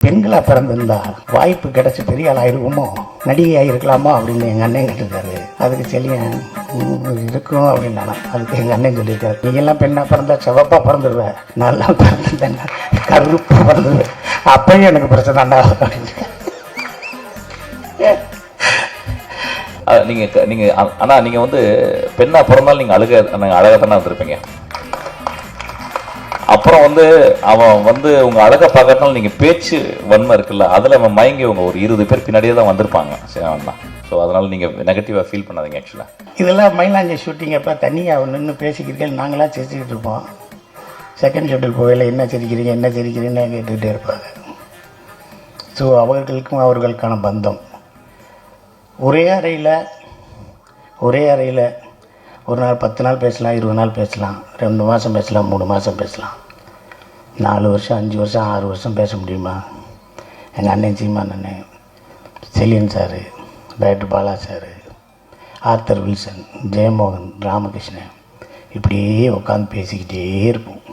பெண்களாக பிறந்திருந்தா வாய்ப்பு கிடைச்சி பெரிய ஆளாயிருக்குமோ ஆயிருக்குமோ? நடிகை அப்படின்னு எங்கள் அண்ணன் கேட்டிருக்காரு. அதுக்கு செல்லியன் இருக்கும் அப்படின்னு அதுக்கு எங்கள் அண்ணன் சொல்லியிருக்காரு. நீங்கெல்லாம் பெண்ணாக பிறந்தா செவப்பாக பிறந்துடுவேன் நல்லா பிறந்திருந்தேன் கருப்பாக பிறந்துடுவேன் அப்பயும் எனக்கு பிரச்சனை அண்ணா அப்படின்னு நீங்கள் நீங்க ஆனால் நீங்க ஆனா நீங்க வந்து பெண்ணா பிறந்தாலும் நீங்க அழுக நாங்கள் அழகாக தானே வந்திருப்பீங்க அப்புறம் வந்து அவன் வந்து உங்க அழகை பார்க்கறதுனால நீங்க பேச்சு வன்மை இருக்குல்ல அதுல அவன் மயங்கி உங்க ஒரு இருபது பேர் பின்னாடியே தான் வந்திருப்பாங்க சரி தான் ஸோ அதனால நீங்க நெகட்டிவா ஃபீல் பண்ணாதீங்க ஆக்சுவலா இதெல்லாம் மயிலாஞ்சி ஷூட்டிங் அப்போ தனியாக நின்று பேசிக்கிறீர்கள் நாங்களாம் சிரிச்சுக்கிட்டு இருப்போம். செகண்ட் ஷெட்யூல் போகையில் என்ன சிரிக்கிறீங்க என்ன சிரிக்கிறீங்கன்னு கேட்டுக்கிட்டே இருப்பாங்க. ஸோ அவர்களுக்கும் அவர்களுக்கான பந்தம். ஒரே அறையில் ஒரே அறையில் ஒரு நாள் பத்து நாள் பேசலாம் இருபது நாள் பேசலாம் ரெண்டு மாதம் பேசலாம் மூணு மாதம் பேசலாம். நாலு வருஷம் அஞ்சு வருஷம் ஆறு வருஷம் பேச முடியுமா? எங்கள் அண்ணன் சீமான் அண்ணன் Seliyan sir doctor Bala sir Arthur Wilson Jeyamohan Ramakrishnan இப்படியே உட்காந்து பேசிக்கிட்டே இருப்போம்.